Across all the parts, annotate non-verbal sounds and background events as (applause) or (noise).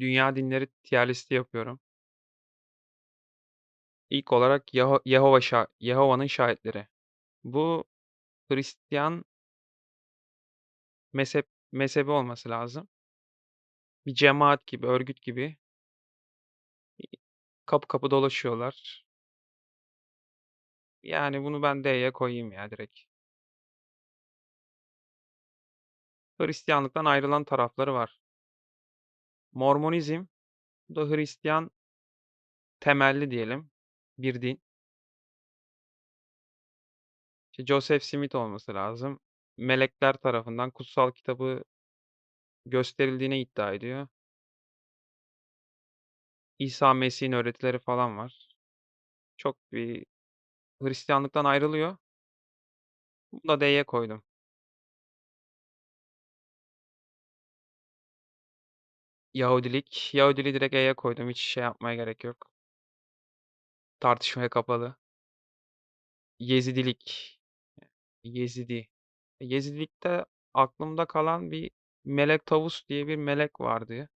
Dünya dinleri tier listi yapıyorum. İlk olarak Yeho Yehova şa Yehova'nın Şahitleri. Bu Hristiyan mezhep mezhebi olması lazım. Bir cemaat gibi, örgüt gibi. Kapı kapı dolaşıyorlar. Yani bunu ben D'ye koyayım ya direkt. Hristiyanlıktan ayrılan tarafları var. Mormonizm, da Hristiyan temelli diyelim bir din. İşte Joseph Smith olması lazım. Melekler tarafından kutsal kitabı gösterildiğini iddia ediyor. İsa Mesih'in öğretileri falan var. Çok bir Hristiyanlıktan ayrılıyor. Bunu da D'ye koydum. Yahudilik. Yahudiliği direkt E'ye koydum. Hiç şey yapmaya gerek yok. Tartışmaya kapalı. Yezidilik. Yezidi. Yezidilikte aklımda kalan bir Melek Tavus diye bir melek vardı.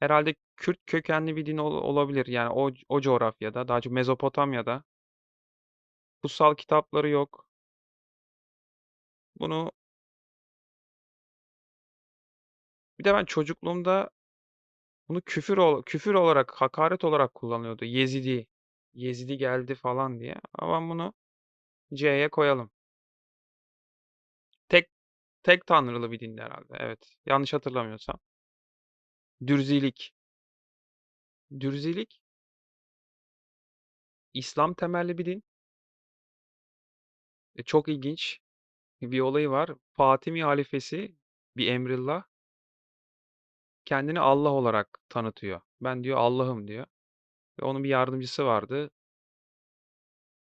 Herhâlde Kürt kökenli bir din ol olabilir. Yani o o coğrafyada, daha çok Mezopotamya'da. Kutsal kitapları yok. Bunu Bir de ben çocukluğumda bunu küfür ol küfür olarak, hakaret olarak kullanıyordu. Yezidi, Yezidi geldi falan diye ama bunu C'ye koyalım. Tek tek tanrılı bir dindi herhâlde. Evet, yanlış hatırlamıyorsam. Dürzilik. Dürzilik İslam temelli bir din. E, çok ilginç bir olayı var. Fatimi halifesi bir Emrillah kendini Allah olarak tanıtıyor. Ben diyor Allah'ım diyor. Ve onun bir yardımcısı vardı.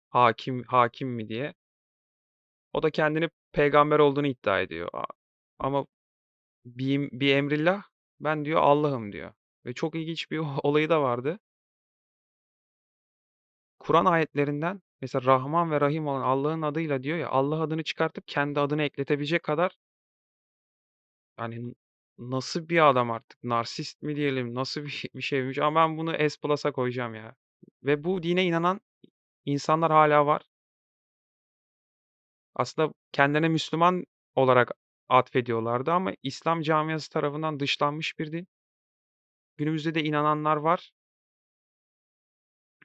Hakim hakim mi diye. O da kendini peygamber olduğunu iddia ediyor. Ama bir bir Emrillah ben diyor Allah'ım diyor. Ve çok ilginç bir (laughs) olayı da vardı. Kur'an ayetlerinden mesela Rahman ve Rahim olan Allah'ın adıyla diyor ya, Allah adını çıkartıp kendi adını ekletebilecek kadar yani nasıl bir adam artık, narsist mi diyelim, nasıl bir (laughs) bir şeymiş ama ben bunu S plus'a koyacağım ya. Ve bu dine inanan insanlar hâlâ var. Aslında kendilerine Müslüman olarak atfediyorlardı ama İslam camiası tarafından dışlanmış bir din. Günümüzde de inananlar var.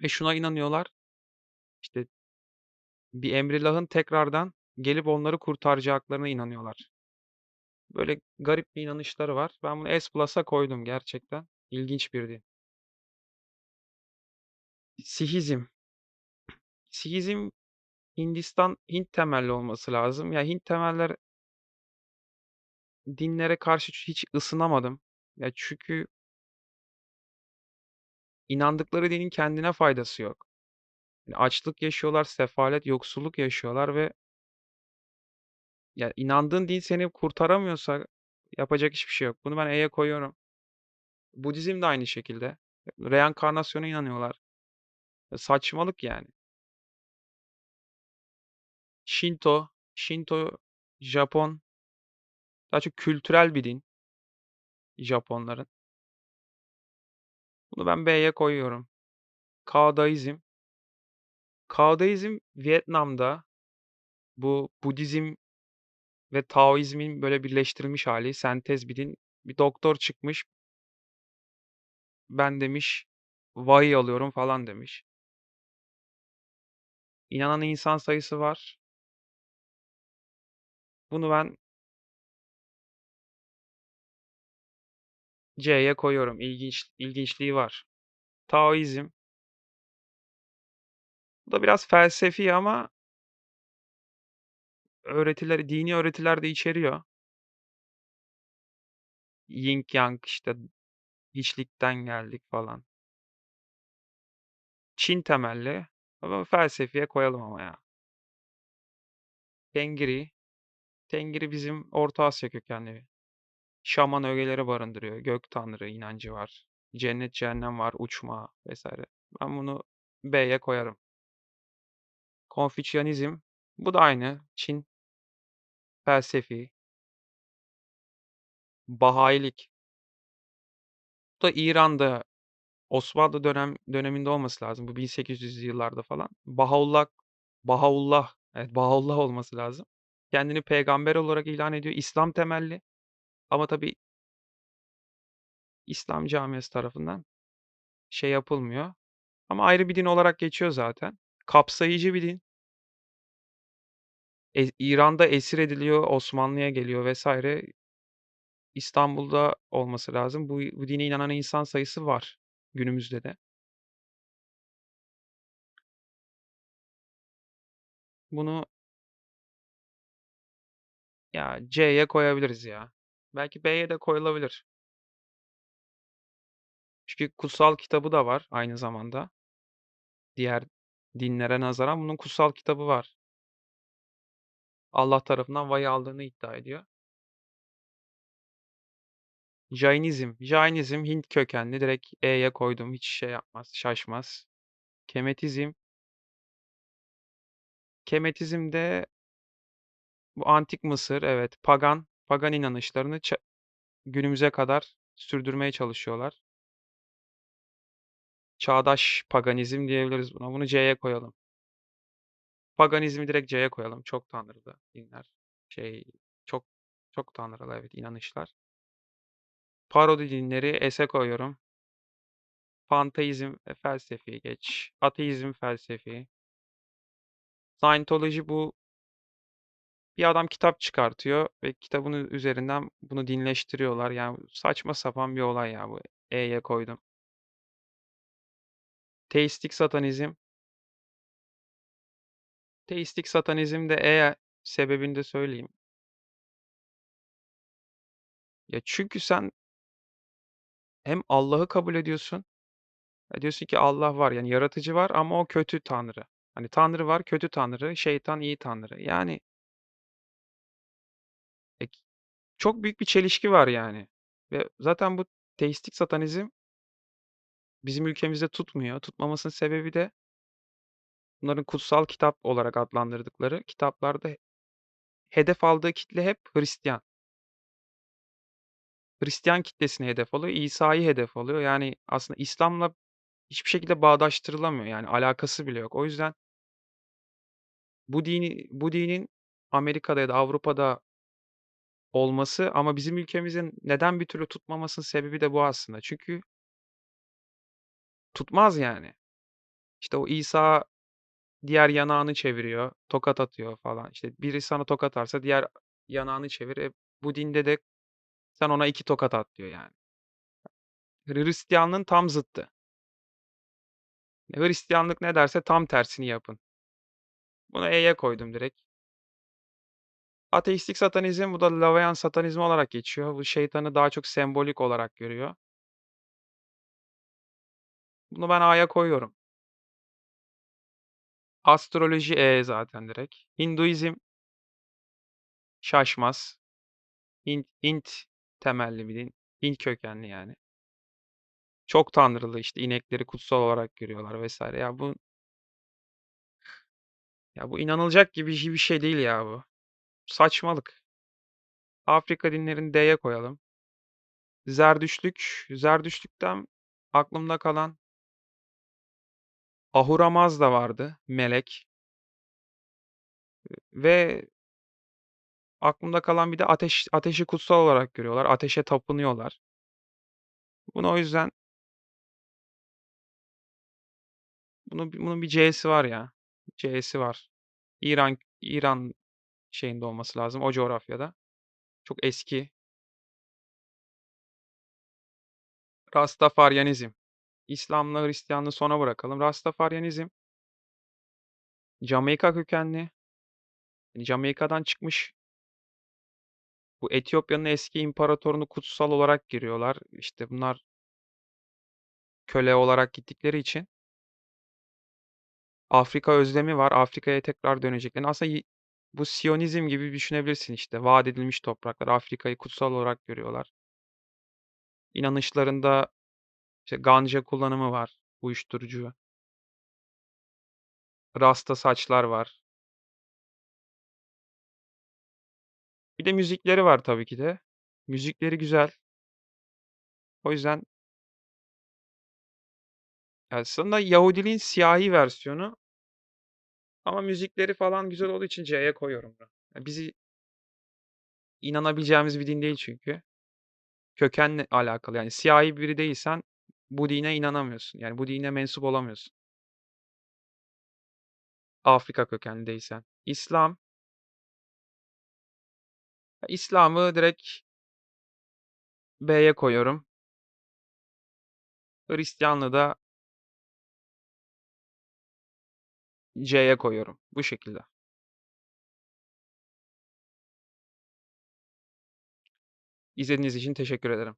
Ve şuna inanıyorlar, işte bir Emrillah'ın tekrardan gelip onları kurtaracaklarına inanıyorlar. Böyle garip bir inanışları var. Ben bunu S plus'a koydum gerçekten. İlginç bir din. Sihizm. Sihizm Hindistan, Hint temelli olması lazım. Ya Hint temeller dinlere karşı hiç ısınamadım. Ya çünkü inandıkları dinin kendine faydası yok. Yani açlık yaşıyorlar, sefalet, yoksulluk yaşıyorlar ve ya inandığın din seni kurtaramıyorsa yapacak hiçbir şey yok. Bunu ben E'ye koyuyorum. Budizm de aynı şekilde. Reenkarnasyona inanıyorlar. Ya saçmalık yani. Şinto. Şinto Japon daha çok kültürel bir din Japonların. Bunu ben B'ye koyuyorum. Kaodaizm. Kaodaizm Vietnam'da bu Budizm ve Taoizmin böyle birleştirilmiş hâli, sentez bir din. Bir doktor çıkmış ben demiş vahiy alıyorum falan demiş. İnanan insan sayısı var. Bunu ben C'ye koyuyorum. İlginç ilginçliği var. Taoizm. Bu da biraz felsefi ama öğretileri, dini öğretiler de içeriyor. Yin yang, işte, hiçlikten geldik falan. Çin temelli ama felsefiye koyalım ama ya. Tengri. Tengri bizim Orta Asya kökenli. Şaman ögeleri barındırıyor. Gök tanrı inancı var. Cennet, cehennem var, uçma vs. Ben bunu B'ye koyarım. Konfüçyanizm. Bu da aynı. Çin. Felsefi. Bahá'ilik. Da İran'da Osmanlı dönem döneminde olması lazım. Bu 1800'lü yıllarda falan. Bahaullah Bahaullah, evet, Bahaullah olması lazım. Kendini peygamber olarak ilan ediyor. İslam temelli ama tabii İslam camiası tarafından şey yapılmıyor ama ayrı bir din olarak geçiyor zaten. Kapsayıcı bir din. E İran'da esir ediliyor, Osmanlı'ya geliyor vs. İstanbul'da olması lazım. Bu bu dine inanan insan sayısı var günümüzde de. Bunu ya C'ye koyabiliriz ya. Belki B'ye de koyulabilir. Çünkü kutsal kitabı da var aynı zamanda. Diğer dinlere nazaran bunun kutsal kitabı var. Allah tarafından vahiy aldığını iddia ediyor. Jainizm. Jainizm Hint kökenli. Direkt E'ye koydum. Hiç şey yapmaz, şaşmaz. Kemetizm. Kemetizm de bu antik Mısır, evet, pagan, pagan inanışlarını günümüze kadar sürdürmeye çalışıyorlar. Çağdaş paganizm diyebiliriz buna. Bunu C'ye koyalım. Paganizmi direkt C'ye koyalım. Çok tanrılı dinler. Şey, çok çok tanrılı evet inanışlar. Parodi dinleri S'e koyuyorum. Panteizm e, felsefi geç. Ateizm felsefi. Scientology bu bir adam kitap çıkartıyor ve kitabın üzerinden bunu dinleştiriyorlar. Yani saçma sapan bir olay ya bu. E'ye koydum. Teistik satanizm. Teistik satanizm de E sebebini de söyleyeyim. Ya çünkü sen hem Allah'ı kabul ediyorsun. Ya diyorsun ki Allah var yani yaratıcı var ama o kötü tanrı. Hani tanrı var, kötü tanrı, şeytan iyi tanrı. Yani e, çok büyük bir çelişki var yani. Ve zaten bu teistik satanizm bizim ülkemizde tutmuyor. Tutmamasının sebebi de bunların kutsal kitap olarak adlandırdıkları kitaplarda hedef aldığı kitle hep Hristiyan. Hristiyan kitlesini hedef alıyor, İsa'yı hedef alıyor. Yani aslında İslam'la hiçbir şekilde bağdaştırılamıyor. Yani alakası bile yok. O yüzden bu dini bu dinin Amerika'da ya da Avrupa'da olması ama bizim ülkemizin neden bir türlü tutmamasının sebebi de bu aslında. Çünkü tutmaz yani. İşte o İsa diğer yanağını çeviriyor, tokat atıyor falan. İşte biri sana tokat atarsa diğer yanağını çevir. E, bu dinde de sen ona iki tokat at diyor yani. Hristiyanlığın tam zıttı. Hristiyanlık ne derse tam tersini yapın. Bunu E'ye koydum direkt. Ateistik satanizm bu da Lavayan satanizmi olarak geçiyor. Bu şeytanı daha çok sembolik olarak görüyor. Bunu ben A'ya koyuyorum. Astroloji E zaten direkt. Hinduizm şaşmaz. Hint, Hint temelli bir din. Hint kökenli yani. Çok tanrılı işte inekleri kutsal olarak görüyorlar vesaire. Ya bu ya bu inanılacak gibi bir şey değil ya bu. Saçmalık. Afrika dinlerini D'ye koyalım. Zerdüştlük, Zerdüştlükten aklımda kalan Ahura Mazda vardı, melek. Ve aklımda kalan bir de ateş ateşi kutsal olarak görüyorlar. Ateşe tapınıyorlar. Bunu o yüzden bunu bunun bir C'si var ya. C'si var. İran İran şeyinde olması lazım o coğrafyada. Çok eski. Rastafaryanizm. İslam'la Hristiyanlığı sona bırakalım. Rastafaryanizm Jamaika kökenli. Yani Jamaika'dan çıkmış. Bu Etiyopya'nın eski imparatorunu kutsal olarak giriyorlar. İşte bunlar köle olarak gittikleri için Afrika özlemi var. Afrika'ya tekrar döneceklerini. Aslında bu Siyonizm gibi düşünebilirsin işte. Vaat edilmiş topraklar. Afrika'yı kutsal olarak görüyorlar. İnanışlarında işte ganja kullanımı var. Uyuşturucu. Rasta saçlar var. Bir de müzikleri var tabii ki de. Müzikleri güzel. O yüzden Aslında Yahudiliğin siyahi versiyonu. Ama müzikleri falan güzel olduğu için C'ye koyuyorum ben. Ya, bizi İnanabileceğimiz bir din değil çünkü. Kökenle alakalı, yani siyahi biri değilsen bu dine inanamıyorsun. Yani bu dine mensup olamıyorsun. Afrika kökenli değilsen. İslam İslam'ı direkt B'ye koyuyorum. Hristiyanlığı da C'ye koyuyorum. Bu şekilde. İzlediğiniz için teşekkür ederim.